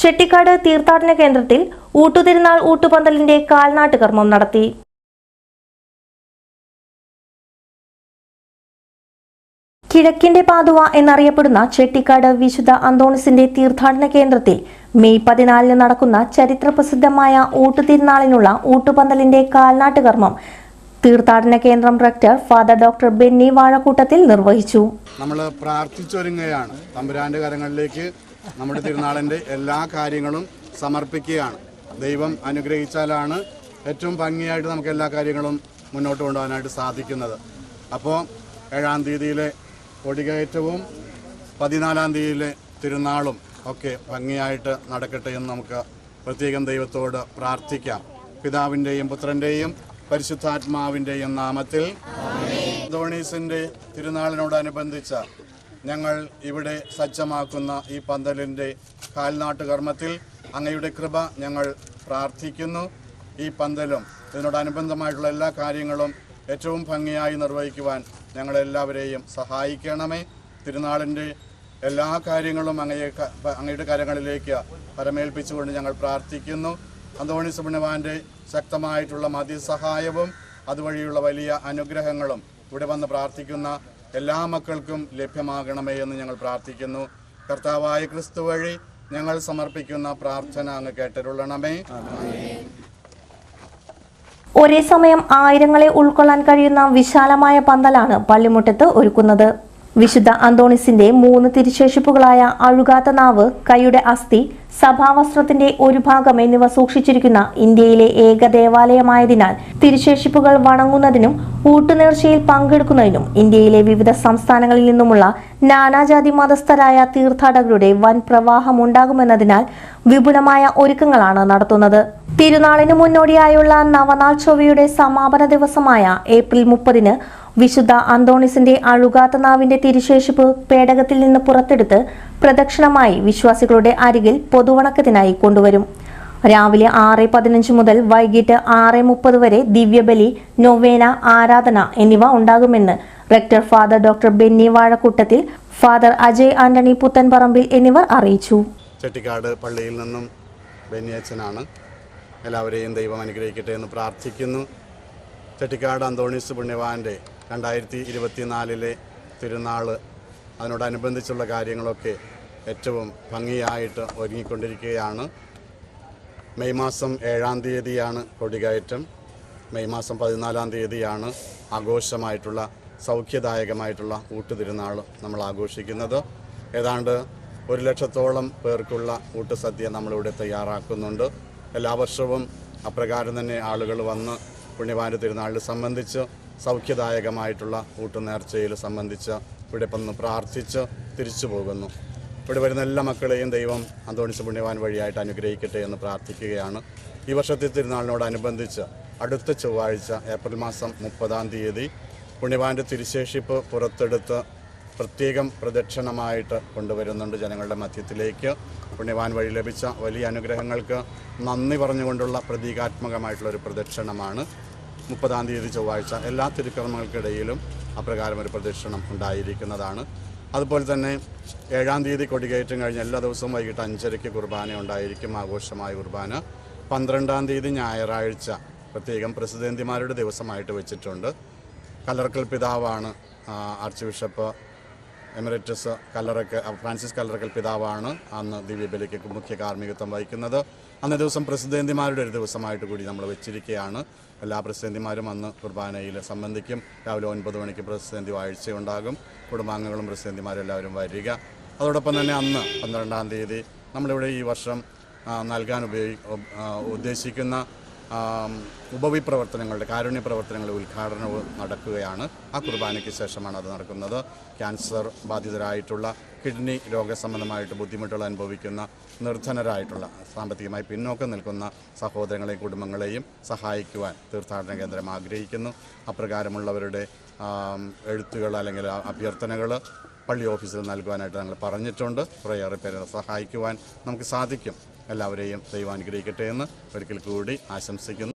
ചെട്ടിക്കാട് തീർത്ഥാടന കേന്ദ്രത്തിൽ ഊട്ടുതിരുനാൾ ഊട്ടുപന്തലിന്റെ കാൽനാട്ട് കർമ്മം നടത്തി. കിഴക്കിന്റെ പാതുവ എന്നറിയപ്പെടുന്ന ചെട്ടിക്കാട് വിശുദ്ധ അന്തോണിസിന്റെ തീർത്ഥാടന കേന്ദ്രത്തിൽ മെയ് പതിനാലിന് നടക്കുന്ന ചരിത്രപ്രസിദ്ധമായ ഊട്ടുതിരുനാളിനുള്ള ഊട്ടുപന്തലിന്റെ കാൽനാട്ട് കർമ്മം തീർത്ഥാടന കേന്ദ്രം rector father doctor Benny Vazhakoottathil നിർവഹിച്ചു. നമ്മൾ പ്രാർത്ഥിച്ചൊരുങ്ങുകയാണ്. തമ്പുരാന്റെ കരങ്ങളിലേക്ക് നമ്മുടെ തിരുനാളിന്റെ എല്ലാ കാര്യങ്ങളും സമർപ്പിക്കുകയാണ്. ദൈവം അനുഗ്രഹിച്ചാലാണ് ഏറ്റവും ഭംഗിയായിട്ട് നമുക്ക് എല്ലാ കാര്യങ്ങളും മുന്നോട്ട് കൊണ്ടുപോകാനായിട്ട് സാധിക്കുന്നത്. അപ്പോൾ ഏഴാം തീയതിയിലെ കൊടികയറ്റവും പതിനാലാം തീയതിയിലെ തിരുനാളും ഒക്കെ ഭംഗിയായിട്ട് നടക്കട്ടെ എന്ന് നമുക്ക് പ്രത്യേകം ദൈവത്തോട് പ്രാർത്ഥിക്കാം. പിതാവിന്റെയും പുത്രന്റെയും പരിശുദ്ധാത്മാവിന്റെയും നാമത്തിൽ. ധോണീസിന്റെ തിരുനാളിനോടനുബന്ധിച്ച ഞങ്ങൾ ഇവിടെ സജ്ജമാക്കുന്ന ഈ പന്തലിന്റെ കാൽനാട്ട് കർമ്മത്തിൽ അങ്ങയുടെ കൃപ ഞങ്ങൾ പ്രാർത്ഥിക്കുന്നു. ഈ പന്തലും ഇതിനോടനുബന്ധമായിട്ടുള്ള എല്ലാ കാര്യങ്ങളും ഏറ്റവും ഭംഗിയായി നിർവഹിക്കുവാൻ ഞങ്ങളെല്ലാവരെയും സഹായിക്കണമേ. തിരുനാളിന്റെ എല്ലാ കാര്യങ്ങളും അങ്ങയെ അങ്ങയുടെ കരങ്ങളിലേക്ക് പരമേൽപ്പിച്ചുകൊണ്ട് ഞങ്ങൾ പ്രാർത്ഥിക്കുന്നു. അന്തോണി സുബ്രഹ്മണ്യവാന്റെ ശക്തമായിട്ടുള്ള മതിസഹായവും അതുവഴിയുള്ള വലിയ അനുഗ്രഹങ്ങളും ഇവിടെ വന്ന് പ്രാർത്ഥിക്കുന്ന എല്ലാ മക്കൾക്കും ലഭ്യമാകണമേ എന്ന് ഞങ്ങൾ പ്രാർത്ഥിക്കുന്നു. കർത്താവായ ക്രിസ്തു വഴി ഞങ്ങൾ സമർപ്പിക്കുന്ന പ്രാർത്ഥന അങ്ങ് കേട്ടരുള്ളണമേ ഒരേ സമയം ആയിരങ്ങളെ ഉൾക്കൊള്ളാൻ കഴിയുന്ന വിശാലമായ പന്തലാണ് പള്ളിമുറ്റത്ത് ഒരുക്കുന്നത്. വിശുദ്ധ അന്തോണിസിന്റെ മൂന്ന് തിരിശേഷിപ്പുകളായ അഴുകാത്ത നാവ് കൈയുടെ അസ്ഥി സഭാവസ്ത്രത്തിന്റെ ഒരു ഭാഗം എന്നിവ സൂക്ഷിച്ചിരിക്കുന്ന ഇന്ത്യയിലെ ഏക ദേവാലയമായതിനാൽ തിരുശേഷിപ്പുകൾ വണങ്ങുന്നതിനും ഊട്ടുനേർച്ചയിൽ പങ്കെടുക്കുന്നതിനും ഇന്ത്യയിലെ വിവിധ സംസ്ഥാനങ്ങളിൽ നിന്നുമുള്ള നാനാജാതി മതസ്ഥരായ തീർത്ഥാടകരുടെ വൻ പ്രവാഹം ഉണ്ടാകുമെന്നതിനാൽ വിപുലമായ ഒരുക്കങ്ങളാണ് നടത്തുന്നത്. തിരുനാളിന് മുന്നോടിയായുള്ള നവനാൾ ചൊവ്വയുടെ സമാപന ദിവസമായ ഏപ്രിൽ മുപ്പതിന് വിശുദ്ധ അന്തോണിസിന്റെ അഴുകാത്ത നാവിന്റെ തിരുശേഷിപ്പ് പേടകത്തിൽ നിന്ന് പുറത്തെടുത്ത് പ്രദക്ഷിണമായി വിശ്വാസികളുടെ അരികിൽ പൊതുവണക്കത്തിനായി കൊണ്ടുവരും. രാവിലെ ആറ് പതിനഞ്ച് മുതൽ വൈകിട്ട് ആറ് മുപ്പത് വരെ ദിവ്യബലി നൊവേന ആരാധന എന്നിവ ഉണ്ടാകുമെന്ന് rector father doctor Benny Vazhakoottathil father Ajay Antony Puthenparambil എന്നിവർ അറിയിച്ചു. ചെട്ടിക്കാട് പള്ളിയിൽ നിന്നും ബെന്നി അച്ഛനാണ്. എല്ലാവരെയും ദൈവം അനുഗ്രഹിക്കട്ടെ എന്ന് പ്രാർത്ഥിക്കുന്നു. ചെട്ടിക്കാട് അന്തോണീസ് പുണ്യവാന്റെ രണ്ടായിരത്തി ഇരുപത്തിനാലിലെ തിരുനാൾ അതിനോടനുബന്ധിച്ചുള്ള കാര്യങ്ങളൊക്കെ ഏറ്റവും ഭംഗിയായിട്ട് ഒരുങ്ങിക്കൊണ്ടിരിക്കുകയാണ്. മെയ് മാസം ഏഴാം തീയതിയാണ് കൊടികയറ്റം. മെയ് മാസം പതിനാലാം തീയതിയാണ് ആഘോഷമായിട്ടുള്ള സൗഖ്യദായകമായിട്ടുള്ള ഊട്ടുതിരുനാൾ നമ്മൾ ആഘോഷിക്കുന്നത്. ഏതാണ്ട് ഒരു ലക്ഷത്തോളം പേർക്കുള്ള ഊട്ടുസദ്യ നമ്മളിവിടെ തയ്യാറാക്കുന്നുണ്ട്. എല്ലാ വർഷവും അപ്രകാരം തന്നെ ആളുകൾ വന്ന് പുണ്യവാര തിരുനാളിൽ സംബന്ധിച്ച് സൗഖ്യദായകമായിട്ടുള്ള കൂട്ടുനേർച്ചയിൽ സംബന്ധിച്ച് ഇവിടെ വന്ന് പ്രാർത്ഥിച്ച് തിരിച്ചു പോകുന്നു. ഇവിടെ വരുന്ന എല്ലാ മക്കളെയും ദൈവം അന്തോണിസ് പുണ്യവാൻ വഴിയായിട്ട് അനുഗ്രഹിക്കട്ടെ എന്ന് പ്രാർത്ഥിക്കുകയാണ്. ഈ വർഷത്തെ തിരുനാളിനോടനുബന്ധിച്ച് അടുത്ത ചൊവ്വാഴ്ച ഏപ്രിൽ മാസം മുപ്പതാം തീയതി പുണ്യവാന്റെ തിരുശേഷിപ്പ് പുറത്തെടുത്ത് പ്രത്യേകം പ്രദക്ഷിണമായിട്ട് കൊണ്ടുവരുന്നുണ്ട് ജനങ്ങളുടെ മധ്യത്തിലേക്ക്. പുണ്യവാൻ വഴി ലഭിച്ച വലിയ അനുഗ്രഹങ്ങൾക്ക് നന്ദി പറഞ്ഞുകൊണ്ടുള്ള പ്രതീകാത്മകമായിട്ടുള്ള ഒരു പ്രദക്ഷിണമാണ്. മുപ്പതാം തീയതി ചൊവ്വാഴ്ച എല്ലാ തിരുക്കർമ്മങ്ങൾക്കിടയിലും അപ്രകാരം ഒരു പ്രദക്ഷിണം ഉണ്ടായിരിക്കുന്നതാണ്. അതുപോലെ തന്നെ ഏഴാം തീയതി കൊടികയറ്റം കഴിഞ്ഞ് എല്ലാ ദിവസവും വൈകിട്ട് അഞ്ചരയ്ക്ക് കുർബാന ഉണ്ടായിരിക്കും ആഘോഷമായ കുർബാന. പന്ത്രണ്ടാം തീയതി ഞായറാഴ്ച പ്രത്യേകം പ്രസിദ്ധന്തിമാരുടെ ദിവസമായിട്ട് വെച്ചിട്ടുണ്ട്. കലർക്കൽ പിതാവാണ് ആർച്ച് ബിഷപ്പ് എമിറേറ്റസ് കല്ലറക്ക് ഫ്രാൻസിസ് കല്ലറക്കൽ പിതാവാണ് അന്ന് ദിവ്യബലിക്ക് മുഖ്യ കാർമ്മികത്വം വഹിക്കുന്നത്. അന്നേ ദിവസം പ്രസിദ്ധേന്തിമാരുടെ ഒരു ദിവസമായിട്ട് കൂടി നമ്മൾ വെച്ചിരിക്കുകയാണ്. എല്ലാ പ്രസിദ്ധേന്തിമാരും അന്ന് കുർബാനയിൽ സംബന്ധിക്കും. രാവിലെ ഒൻപത് മണിക്ക് പ്രസിദ്ധേന്തി വാഴ്ചയുണ്ടാകും. കുടുംബാംഗങ്ങളും പ്രസിദ്ധേന്തിമാരും എല്ലാവരും വരിക. അതോടൊപ്പം തന്നെ അന്ന് പന്ത്രണ്ടാം തീയതി നമ്മളിവിടെ ഈ വർഷം നൽകാൻ ഉപയോഗി ഉദ്ദേശിക്കുന്ന ആം, ഉപവി പ്രവർത്തനങ്ങളുടെ കാരുണ്യ പ്രവർത്തനങ്ങളുടെ ഉദ്ഘാടനവും നടക്കുകയാണ്. ആ കുർബാനയ്ക്ക് ശേഷമാണ് അത് നടക്കുന്നത്. ക്യാൻസർ ബാധിതരായിട്ടുള്ള കിഡ്നി രോഗസംബന്ധമായിട്ട് ബുദ്ധിമുട്ടുകൾ അനുഭവിക്കുന്ന നിർധനരായിട്ടുള്ള സാമ്പത്തികമായി പിന്നോക്കം നിൽക്കുന്ന സഹോദരങ്ങളെയും കുടുംബങ്ങളെയും സഹായിക്കുവാൻ തീർത്ഥാടന കേന്ദ്രം ആഗ്രഹിക്കുന്നു. അപ്രകാരമുള്ളവരുടെ എഴുത്തുകൾ അല്ലെങ്കിൽ അഭ്യർത്ഥനകൾ പള്ളി ഓഫീസിൽ നൽകുവാനായിട്ട് ഞങ്ങൾ പറഞ്ഞിട്ടുണ്ട്. കുറേയേറെ പേരെ സഹായിക്കുവാൻ നമുക്ക് സാധിക്കും. എല്ലാവരെയും ദൈവം അനുഗ്രഹിക്കട്ടെ എന്ന് ഒരിക്കൽ കൂടി ആശംസിക്കുന്നു.